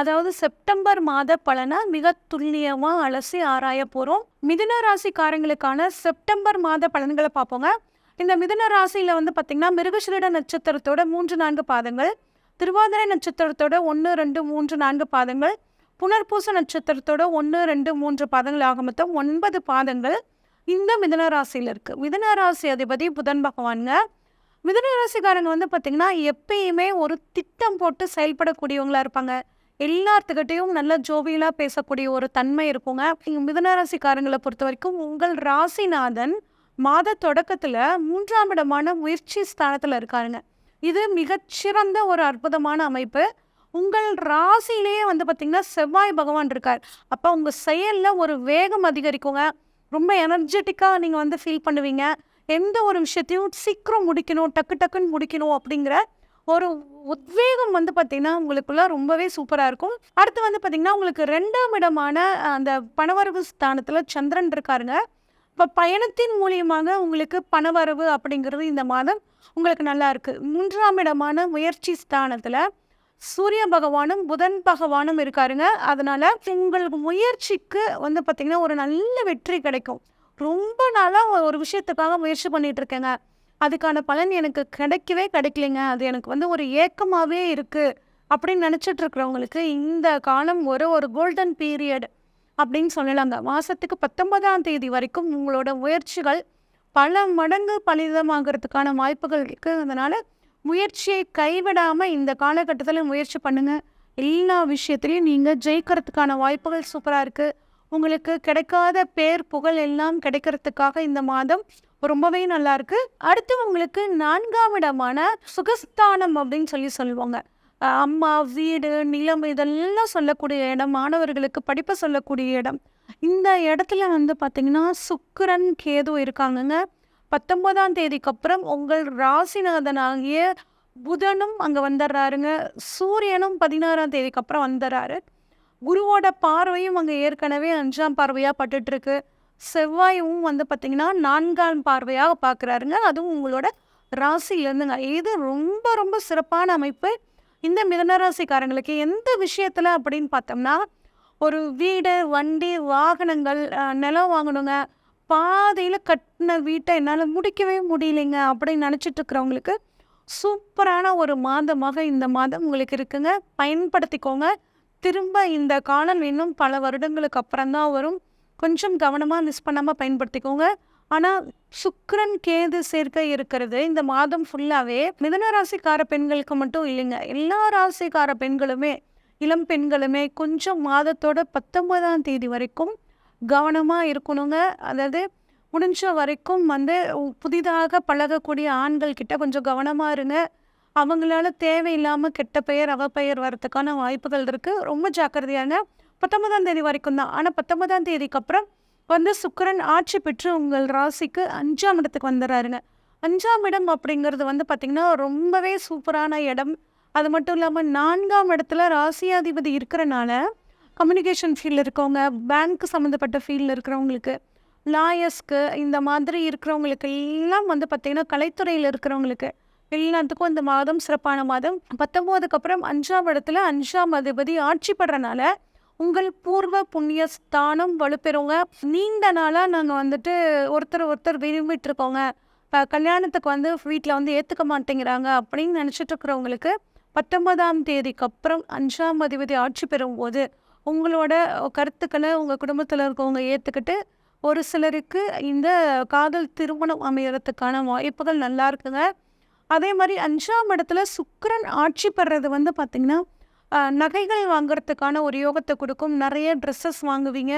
அதாவது செப்டம்பர் மாத பலனை மிக துல்லியமாக அலசி ஆராய போகிறோம் மிதுன ராசிக்காரங்களுக்கான செப்டம்பர் மாத பலன்களை பார்ப்போங்க. இந்த மிதுன ராசியில் வந்து பார்த்திங்கன்னா மிருகசிரிட நட்சத்திரத்தோட மூன்று நான்கு பாதங்கள் திருவாதிரை நட்சத்திரத்தோட ஒன்று ரெண்டு மூன்று நான்கு பாதங்கள் புனர்பூச நட்சத்திரத்தோட ஒன்று ரெண்டு மூன்று பாதங்கள் ஆக மொத்தம் ஒன்பது பாதங்கள் இந்த மிதுன ராசியில் இருக்குது மிதுன ராசி அதிபதி புதன் பகவானுங்க. மிதுன ராசிக்காரங்க வந்து பார்த்திங்கன்னா எப்பயுமே ஒரு திட்டம் போட்டு செயல்படக்கூடியவங்களா இருப்பாங்க. எல்லாத்துக்கிட்டையும் நல்ல ஜோவியலாக பேசக்கூடிய ஒரு தன்மை இருக்குங்க. மிதனராசிக்காரங்களை பொறுத்த வரைக்கும் உங்கள் ராசிநாதன் மாத தொடக்கத்தில் மூன்றாம் இடமான முயற்சி ஸ்தானத்தில் இருக்காருங்க. இது மிகச்சிறந்த ஒரு அற்புதமான அமைப்பு. உங்கள் ராசியிலேயே வந்து பார்த்திங்கன்னா செவ்வாய் பகவான் இருக்கார். அப்போ உங்கள் செயலில் ஒரு வேகம் அதிகரிக்குங்க. ரொம்ப எனர்ஜெட்டிக்காக நீங்கள் வந்து ஃபீல் பண்ணுவீங்க. எந்த ஒரு விஷயத்தையும் சீக்கிரம் முடிக்கணும் டக்கு டக்குன்னு முடிக்கணும் அப்படிங்கிற ஒரு உத்வேகம் வந்து பார்த்திங்கன்னா உங்களுக்குள்ள ரொம்பவே சூப்பராக இருக்கும். அடுத்து வந்து பார்த்திங்கன்னா உங்களுக்கு ரெண்டாம் இடமான அந்த பணவரவு ஸ்தானத்தில் சந்திரன் இருக்காருங்க. இப்போ பயணத்தின் மூலியமாக உங்களுக்கு பணவரவு அப்படிங்கிறது இந்த மாதம் உங்களுக்கு நல்லா இருக்குது மூன்றாம் இடமான முயற்சி ஸ்தானத்தில் சூரிய பகவானும் புதன் பகவானும் இருக்காருங்க. அதனால் உங்களுக்கு முயற்சிக்கு வந்து பார்த்திங்கன்னா ஒரு நல்ல வெற்றி கிடைக்கும். ரொம்ப நாளாக ஒரு விஷயத்துக்காக முயற்சி பண்ணிகிட்ருக்கேங்க இருக்கேங்க. அதுக்கான பலன் எனக்கு கிடைக்கவே கிடைக்கலைங்க. அது எனக்கு வந்து ஒரு ஏக்கமாகவே இருக்குது அப்படின்னு நினச்சிட்டு இருக்கிறவங்களுக்கு இந்த காலம் ஒரு ஒரு கோல்டன் பீரியட் அப்படின்னு சொல்லலாங்க. மாதத்துக்கு பத்தொன்பதாம் தேதி வரைக்கும் உங்களோட முயற்சிகள் பல மடங்கு பலிதமாகிறதுக்கான வாய்ப்புகள் இருக்குது அதனால் முயற்சியை கைவிடாமல் இந்த காலகட்டத்தில் முயற்சி பண்ணுங்கள் எல்லா விஷயத்துலையும் நீங்கள் ஜெயிக்கிறதுக்கான வாய்ப்புகள் சூப்பராக இருக்குது உங்களுக்கு கிடைக்காத பேர் புகழ் எல்லாம் கிடைக்கிறதுக்காக இந்த மாதம் ரொம்பவே நல்லா இருக்கு அடுத்து உங்களுக்கு நான்காம் இடமான சுகஸ்தானம் அப்படின்னு சொல்லி சொல்லுவாங்க. அம்மா வீடு நிலம் இதெல்லாம் சொல்லக்கூடிய இடம் மாணவர்களுக்கு படிப்பை சொல்லக்கூடிய இடம். இந்த இடத்துல வந்து பார்த்திங்கன்னா சுக்கரன் கேது இருக்காங்கங்க. பத்தொன்பதாம் தேதிக்கு அப்புறம் உங்கள் ராசிநாதனாகிய புதனும் அங்கே வந்துடுறாருங்க சூரியனும் பதினாறாம் தேதிக்கு அப்புறம் வந்துடுறாரு குருவோட பார்வையும் அங்கே ஏற்கனவே அஞ்சாம் பார்வையாக பட்டுட்ருக்கு செவ்வாயும் வந்து பார்த்திங்கன்னா நான்காம் பார்வையாக பார்க்குறாருங்க அதுவும் உங்களோட ராசியிலேருந்துங்க. இது ரொம்ப ரொம்ப சிறப்பான அமைப்பு. இந்த மிதனராசிக்காரங்களுக்கு எந்த விஷயத்தில் அப்படின்னு பார்த்தோம்னா ஒரு வீடு வண்டி வாகனங்கள் நிலம் வாங்கணுங்க. பாதையில் கட்டின வீட்டை என்னால் முடிக்கவே முடியலைங்க அப்படின்னு நினச்சிட்டு இருக்கிறவங்களுக்கு சூப்பரான ஒரு மாதமாக இந்த மாதம் உங்களுக்கு இருக்குங்க. பயன்படுத்திக்கோங்க. திரும்ப இந்த காலம் இன்னும் பல வருடங்களுக்கு அப்புறம் தான் வரும். கொஞ்சம் கவனமாக மிஸ் பண்ணாமல் பயன்படுத்திக்கோங்க. ஆனால் சுக்கரன் கேது சேர்க்கை இருக்கிறது. இந்த மாதம் ஃபுல்லாகவே மிதன ராசிக்கார பெண்களுக்கு மட்டும் இல்லைங்க. எல்லா ராசிக்கார பெண்களுமே இளம் பெண்களுமே கொஞ்சம் மாதத்தோட பத்தொன்பதாம் தேதி வரைக்கும் கவனமாக இருக்கணுங்க. அதாவது முடிஞ்ச வரைக்கும் வந்து புதிதாக பழகக்கூடிய ஆண்கள் கிட்ட கொஞ்சம் கவனமாக இருங்க. அவங்களால தேவையில்லாமல் கெட்ட பெயர் அவ பெயர் வரதுக்கான வாய்ப்புகள் இருக்குது ரொம்ப ஜாக்கிரதையான பத்தொன்பதாம் தேதி வரைக்கும் தான் ஆனால் பத்தொன்பதாம் தேதிக்கு அப்புறம் வந்து சுக்கரன் ஆட்சி பெற்று உங்கள் ராசிக்கு அஞ்சாம் இடத்துக்கு வந்துடுறாருங்க அஞ்சாம் இடம் அப்படிங்கிறது வந்து பார்த்திங்கன்னா ரொம்பவே சூப்பரான இடம். அது மட்டும் இல்லாமல் நான்காம் இடத்துல ராசியாதிபதி இருக்கிறனால கம்யூனிகேஷன் ஃபீல்டில் இருக்கவங்க பேங்க் சம்மந்தப்பட்ட ஃபீல்டில் இருக்கிறவங்களுக்கு லாயர்ஸ்க்கு இந்த மாதிரி இருக்கிறவங்களுக்கு எல்லாம் வந்து பார்த்திங்கன்னா கலைத்துறையில் இருக்கிறவங்களுக்கு எல்லாத்துக்கும் இந்த மாதம் சிறப்பான மாதம். பத்தொம்போதுக்கு அப்புறம் அஞ்சாம் இடத்துல அஞ்சாம் அதிபதி ஆட்சி படுறனால உங்கள் பூர்வ புண்ணிய ஸ்தானம் வலுப்பெறுங்க. நீண்ட நாளாக நாங்கள் வந்துட்டு ஒருத்தர் ஒருத்தர் விரும்பிட்டு இருக்கோங்க இப்போ கல்யாணத்துக்கு வந்து வீட்டில் வந்து ஏற்றுக்க மாட்டேங்கிறாங்க அப்படின்னு நினச்சிட்டு இருக்கிறவங்களுக்கு பத்தொன்பதாம் தேதிக்கு அப்புறம் அஞ்சாம் அதிபதி ஆட்சி பெறும்போது உங்களோட கருத்துக்களை உங்கள் குடும்பத்தில் இருக்கவங்க ஏற்றுக்கிட்டு ஒரு சிலருக்கு இந்த காதல் திருமணம் அமையறதுக்கான வாய்ப்புகள் நல்லா இருக்குங்க. அதே மாதிரி அஞ்சாம் இடத்துல சுக்கரன் ஆட்சி பெறது வந்து பார்த்திங்கன்னா நகைகள் வாங்குறதுக்கான ஒரு யோகத்தை கொடுக்கும். நிறைய ட்ரெஸ்ஸஸ் வாங்குவீங்க.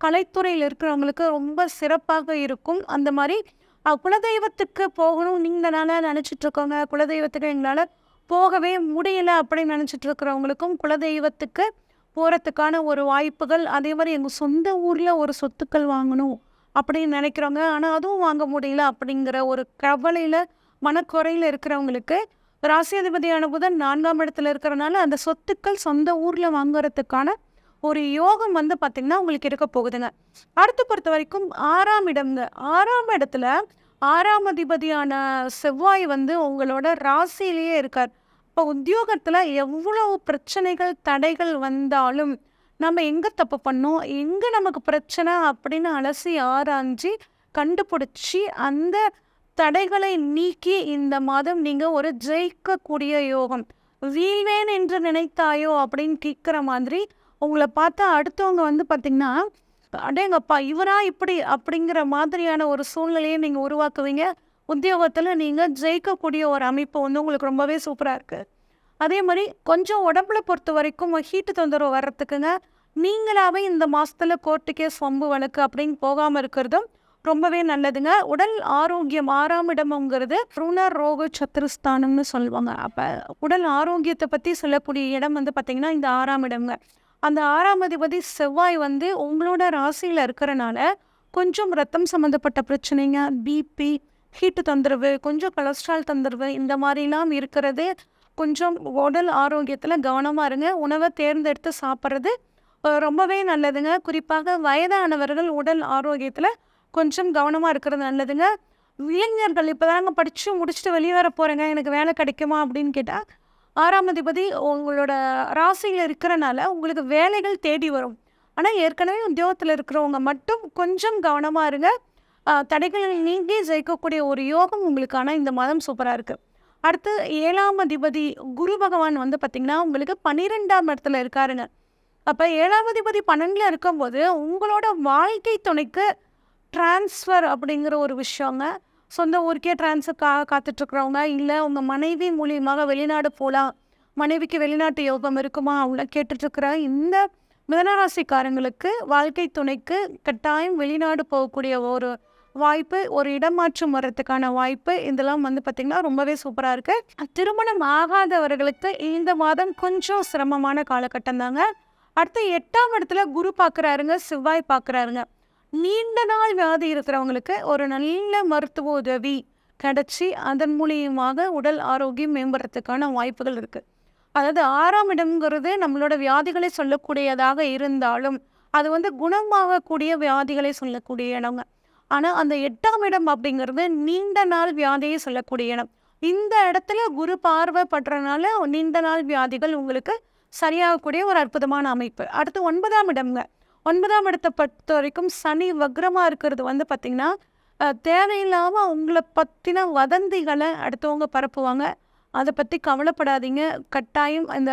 கலைத்துறையில் இருக்கிறவங்களுக்கு ரொம்ப சிறப்பாக இருக்கும். அந்த மாதிரி குலதெய்வத்துக்கு போகணும் நீங்கள் நாளாக நினச்சிட்ருக்கோங்க குலதெய்வத்துக்கு எங்களால் போகவே முடியல அப்படின்னு நினச்சிட்டு இருக்கிறவங்களுக்கும் குலதெய்வத்துக்கு போகிறதுக்கான ஒரு வாய்ப்புகள் அதே மாதிரி எங்கள் சொந்த ஊரில் ஒரு சொத்துக்கள் வாங்கணும் அப்படின்னு நினைக்கிறவங்க ஆனால் அதுவும் வாங்க முடியல அப்படிங்கிற ஒரு கவலையில் மனக்குறையில் இருக்கிறவங்களுக்கு ராசியாதிபதியான புதன் நான்காம் இடத்துல இருக்கிறனால அந்த சொத்துக்கள் சொந்த ஊரில் வாங்குறதுக்கான ஒரு யோகம் வந்து பார்த்திங்கன்னா உங்களுக்கு இருக்க போகுதுங்க. அடுத்து பொறுத்த வரைக்கும் ஆறாம் இடம்ங்க ஆறாம் இடத்துல ஆறாம் அதிபதியான செவ்வாய் வந்து உங்களோட ராசியிலேயே இருக்கார். இப்போ உத்தியோகத்தில் எவ்வளவு பிரச்சனைகள் தடைகள் வந்தாலும் நம்ம எங்கே தப்பு பண்ணோம் எங்கே நமக்கு பிரச்சனை அப்படின்னு அலசி ஆராய்ஞ்சு கண்டுபிடிச்சி அந்த தடைகளை நீக்கி இந்த மாதம் நீங்கள் ஒரு ஜெயிக்கக்கூடிய யோகம். வீழ்வேன் என்று நினைத்தாயோ அப்படின்னு கேட்குற மாதிரி உங்களை பார்த்தா அடுத்தவங்க வந்து பார்த்திங்கன்னா அடேங்கப்பா இவரா இப்படி அப்படிங்கிற மாதிரியான ஒரு சூழ்நிலையை நீங்கள் உருவாக்குவீங்க. உத்தியோகத்தில் நீங்கள் ஜெயிக்கக்கூடிய ஒரு அமைப்பு வந்து உங்களுக்கு ரொம்பவே சூப்பராக இருக்குது அதே மாதிரி கொஞ்சம் உடம்புல பொறுத்த வரைக்கும் ஹீட்டு தொந்தரவு வர்றதுக்குங்க நீங்களாவே இந்த மாசத்துல கோர்ட்டுக்கே சொம்பு வழக்கு அப்படின்னு போகாமல் இருக்கிறதும் ரொம்பவே நல்லதுங்க. உடல் ஆரோக்கியம் ஆறாம் இடம்ங்கிறது ருண ரோக சத்துருஸ்தானம்னு சொல்லுவாங்க. அப்போ உடல் ஆரோக்கியத்தை பற்றி சொல்லக்கூடிய இடம் வந்து பார்த்திங்கன்னா இந்த ஆறாம் இடம்ங்க. அந்த ஆறாம் அதிபதி செவ்வாய் வந்து உங்களோட ராசியில் இருக்கிறனால கொஞ்சம் ரத்தம் சம்மந்தப்பட்ட பிரச்சனைங்க. பிபி ஹீட்டு தொந்தரவு கொஞ்சம் கொலஸ்ட்ரால் தொந்தரவு இந்த மாதிரிலாம் இருக்கிறது. கொஞ்சம் உடல் ஆரோக்கியத்தில் கவனமாக இருங்க. உணவை தேர்ந்தெடுத்து சாப்பிட்றது ரொம்பவே நல்லதுங்க. குறிப்பாக வயதானவர்கள் உடல் ஆரோக்கியத்தில் கொஞ்சம் கவனமாக இருக்கிறது நல்லதுங்க. இளைஞர்கள் இப்போ தாங்க படித்து முடிச்சுட்டு வெளியே வர போகிறேங்க எனக்கு வேலை கிடைக்குமா அப்படின்னு கேட்டால் ஆறாம் அதிபதி உங்களோட ராசியில் இருக்கிறனால உங்களுக்கு வேலைகள் தேடி வரும். ஆனால் ஏற்கனவே உத்தியோகத்தில் இருக்கிறவங்க மட்டும் கொஞ்சம் கவனமாக இருங்க. தடைகளில் நீங்கி ஜெயிக்கக்கூடிய ஒரு யோகம் உங்களுக்கான இந்த மாதம் சூப்பராக இருக்குது அடுத்து ஏழாம் அதிபதி குரு பகவான் வந்து பார்த்திங்கன்னா உங்களுக்கு பன்னிரெண்டாம் இடத்துல இருக்காருங்க. அப்போ ஏழாம் அதிபதி பன்னெண்டில் இருக்கும்போது உங்களோட வாழ்க்கை துணைக்கு ட்ரான்ஸ்ஃபர் அப்படிங்கிற ஒரு விஷயங்க. சொந்த ஊருக்கே ட்ரான்ஸ்ஃபர் கா காத்துட்ருக்குறவங்க இல்லை உங்கள் மனைவி மூலியமாக வெளிநாடு போகலாம் மனைவிக்கு வெளிநாட்டு யோகம் இருக்குமா அவங்கள கேட்டுட்ருக்குற இந்த மிதனராசிக்காரங்களுக்கு வாழ்க்கை துணைக்கு கட்டாயம் வெளிநாடு போகக்கூடிய ஒரு வாய்ப்பு ஒரு இடமாற்றம் வர்றதுக்கான வாய்ப்பு இதெல்லாம் வந்து பார்த்திங்கன்னா ரொம்பவே சூப்பராக இருக்குது திருமணம் ஆகாதவர்களுக்கு இந்த மாதம் கொஞ்சம் சிரமமான காலகட்டம் தாங்க அடுத்து எட்டாம் இடத்துல குரு பார்க்குறாருங்க செவ்வாய் பார்க்குறாருங்க நீண்ட நாள் வியாதி இருக்கிறவங்களுக்கு ஒரு நல்ல மருத்துவ உதவி கிடச்சி அதன் மூலியமாக உடல் ஆரோக்கியம் மேம்படுறதுக்கான வாய்ப்புகள் இருக்குது அதாவது ஆறாம் இடம்ங்கிறது நம்மளோட வியாதிகளை சொல்லக்கூடியதாக இருந்தாலும் அது வந்து குணமாகக்கூடிய வியாதிகளை சொல்லக்கூடிய இடங்க. ஆனால் அந்த எட்டாம் இடம் அப்படிங்கிறது நீண்ட நாள் வியாதியை சொல்லக்கூடிய இடம். இந்த இடத்துல குரு பார்வை படுறனால நீண்ட நாள் வியாதிகள் உங்களுக்கு சரியாகக்கூடிய ஒரு அற்புதமான அமைப்பு. அடுத்து ஒன்பதாம் இடம்ங்க. ஒன்பதாம் இடத்தை பொறுத்த வரைக்கும் சனி வக்ரமாக இருக்கிறது வந்து பார்த்திங்கன்னா தேவையில்லாமல் உங்களை பற்றின வதந்திகளை அடுத்தவங்க பரப்புவாங்க. அதை பற்றி கவலைப்படாதீங்க. கட்டாயம் அந்த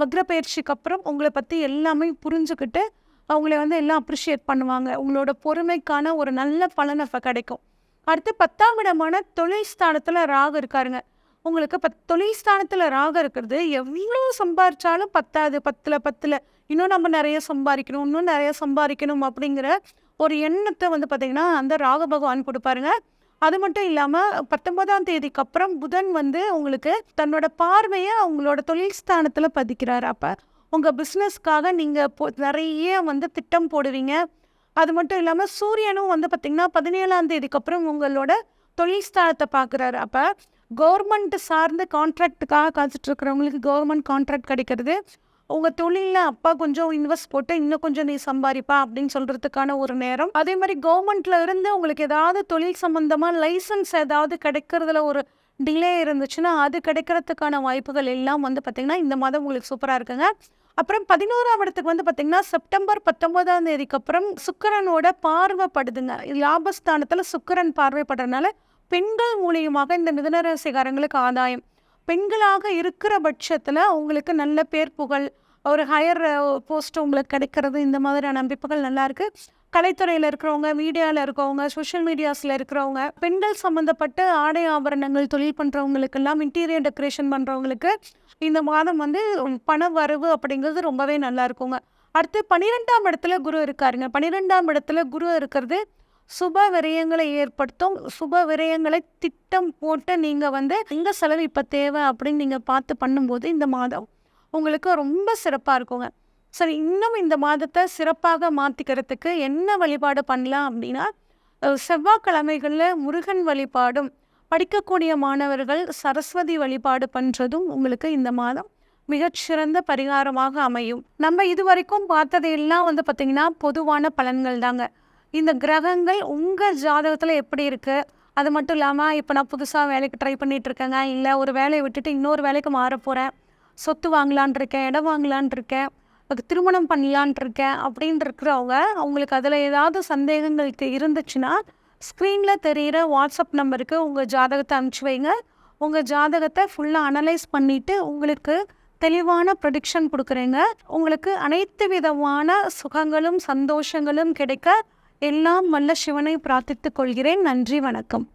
வக்ர பயிற்சிக்கு அப்புறம் உங்களை பற்றி எல்லாமே புரிஞ்சுக்கிட்டு அவங்கள வந்து எல்லாம் அப்ரிஷியேட் பண்ணுவாங்க. உங்களோட பொறுமைக்கான ஒரு நல்ல பலன் அப்போ கிடைக்கும். அடுத்து பத்தாம் இடமான தொழில் ஸ்தானத்தில் ராகு இருக்காருங்க. உங்களுக்கு பத் தொழில் ஸ்தானத்தில் இருக்கிறது எவ்வளோ சம்பாரிச்சாலும் பத்தாது பத்தில் பத்தில். இன்னும் நம்ம நிறைய சம்பாதிக்கணும் இன்னும் நிறைய சம்பாதிக்கணும் அப்படிங்கிற ஒரு எண்ணத்தை வந்து பார்த்திங்கன்னா அந்த ராக பகவான் கொடுப்பாருங்க. அது மட்டும் இல்லாமல் பத்தொன்பதாம் தேதிக்கு அப்புறம் புதன் வந்து உங்களுக்கு தன்னோட பார்வையை அவங்களோட தொழில் ஸ்தானத்தில் பதிக்கிறார் அப்போ. உங்கள் பிஸ்னஸ்க்காக நீங்கள் போ நிறைய வந்து திட்டம் போடுவீங்க. அது மட்டும் இல்லாமல் சூரியனும் வந்து பார்த்திங்கன்னா பதினேழாம் தேதிக்கு அப்புறம் உங்களோட தொழில் ஸ்தானத்தை பார்க்குறாரு அப்போ. கவர்மெண்ட் சார்ந்து கான்ட்ராக்டுக்காக காத்துட்டு இருக்கிறவங்களுக்கு கவர்மெண்ட் கான்ட்ராக்ட் கிடைக்கிறது. உங்கள் தொழிலில் அப்பா கொஞ்சம் இன்வெஸ்ட் போட்டு இன்னும் கொஞ்சம் நீ சம்பாதிப்பா அப்படின்னு சொல்கிறதுக்கான ஒரு நேரம். அதே மாதிரி கவர்மெண்ட்டில் இருந்து உங்களுக்கு ஏதாவது தொழில் சம்மந்தமாக லைசன்ஸ் ஏதாவது கிடைக்கிறதுல ஒரு டிலே இருந்துச்சுன்னா அது கிடைக்கிறதுக்கான வாய்ப்புகள் எல்லாம் வந்து பார்த்திங்கன்னா இந்த மாதம் உங்களுக்கு சூப்பராக இருக்குங்க. அப்புறம் பதினோராம் இடத்துக்கு வந்து பார்த்திங்கன்னா செப்டம்பர் பத்தொம்போதாம் தேதிக்கு அப்புறம் சுக்கரனோட பார்வைப்படுதுங்க. லாபஸ்தானத்தில் சுக்கரன் பார்வைப்படுறதுனால பெண்கள் மூலியமாக இந்த மிதனராசிகாரங்களுக்கு ஆதாயம். பெண்களாக இருக்கிற பட்சத்தில் உங்களுக்கு நல்ல பேர் புகழ் ஒரு ஹையர் போஸ்ட் உங்களுக்கு கிடைக்கிறது இந்த மாதிரியான அமைப்புகள் நல்லாயிருக்கு கலைத்துறையில் இருக்கிறவங்க மீடியாவில் இருக்கிறவங்க சோஷியல் மீடியாஸில் இருக்கிறவங்க பெண்கள் சம்மந்தப்பட்ட ஆடை ஆபரணங்கள் தொழில் பண்ணுறவங்களுக்கெல்லாம் இன்டீரியர் டெக்கரேஷன் பண்ணுறவங்களுக்கு இந்த மாதம் வந்து பண வரவு அப்படிங்கிறது ரொம்பவே நல்லா இருக்குங்க. அடுத்து பன்னிரெண்டாம் இடத்துல குரு இருக்காருங்க. பன்னிரெண்டாம் இடத்துல குரு இருக்கிறது சுப விரயங்களை ஏற்படுத்தும். சுப விரயங்களை திட்டம் போட்டு நீங்கள் வந்து இந்த செலவு இப்போ தேவை அப்படின்னு நீங்கள் பார்த்து பண்ணும்போது இந்த மாதம் உங்களுக்கு ரொம்ப சிறப்பாக இருக்குங்க. சரி இன்னும் இந்த மாதத்தை சிறப்பாக மாற்றிக்கிறதுக்கு என்ன வழிபாடு பண்ணலாம் அப்படின்னா செவ்வாய்க்கிழமைகளில் முருகன் வழிபாடும் படிக்கக்கூடிய மாணவர்கள் சரஸ்வதி வழிபாடு பண்ணுறதும் உங்களுக்கு இந்த மாதம் மிகச்சிறந்த பரிகாரமாக அமையும். நம்ம இது வரைக்கும் பார்த்ததையெல்லாம் வந்து பார்த்திங்கன்னா பொதுவான பலன்கள் தாங்க. இந்த கிரகங்கள் உங்கள் ஜாதகத்தில் எப்படி இருக்குது அது மட்டும் இல்லாமல் இப்போ நான் புதுசாக வேலைக்கு ட்ரை பண்ணிகிட்டு இருக்கேங்க. இல்லை ஒரு வேலையை விட்டுட்டு இன்னொரு வேலைக்கு மாற போகிறேன் சொத்து வாங்கலான் இருக்கேன் இடம் வாங்கலான் இருக்கேன். திருமணம் பண்ணலான் இருக்கேன் அப்படின்னு இருக்கிறவங்க அவங்களுக்கு அதில் ஏதாவது சந்தேகங்களுக்கு இருந்துச்சுன்னா ஸ்க்ரீனில் தெரிகிற வாட்ஸ்அப் நம்பருக்கு உங்கள் ஜாதகத்தை அனுப்பிச்சி வைங்க. உங்கள் ஜாதகத்தை ஃபுல்லாக அனலைஸ் பண்ணிவிட்டு உங்களுக்கு தெளிவான ப்ரொடிக்ஷன் கொடுக்குறேங்க. உங்களுக்கு அனைத்து விதமான சுகங்களும் சந்தோஷங்களும் கிடைக்க எல்லாம் வல்ல சிவனை பிரார்த்தித்துக் கொள்கிறேன். நன்றி வணக்கம்.